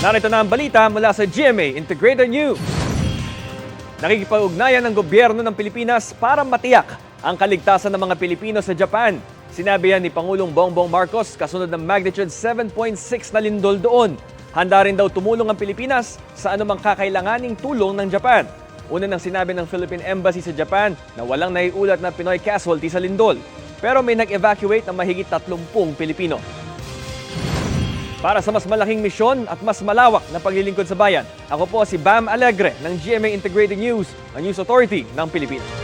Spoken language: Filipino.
Narito na ang balita mula sa GMA Integrated News. Nakikipag-ugnayan ng gobyerno ng Pilipinas para matiyak ang kaligtasan ng mga Pilipino sa Japan. Sinabi yan ni Pangulong Bongbong Marcos kasunod ng magnitude 7.6 na lindol doon. Handa rin daw tumulong ang Pilipinas sa anumang kakailanganing tulong ng Japan. Una nang sinabi ng Philippine Embassy sa Japan na walang naiulat na Pinoy casualty sa lindol. Pero may nag-evacuate ng mahigit 30 Pilipino. Para sa mas malaking misyon at mas malawak na paglilingkod sa bayan, ako po si Bam Alegre ng GMA Integrated News, ang News Authority ng Pilipinas.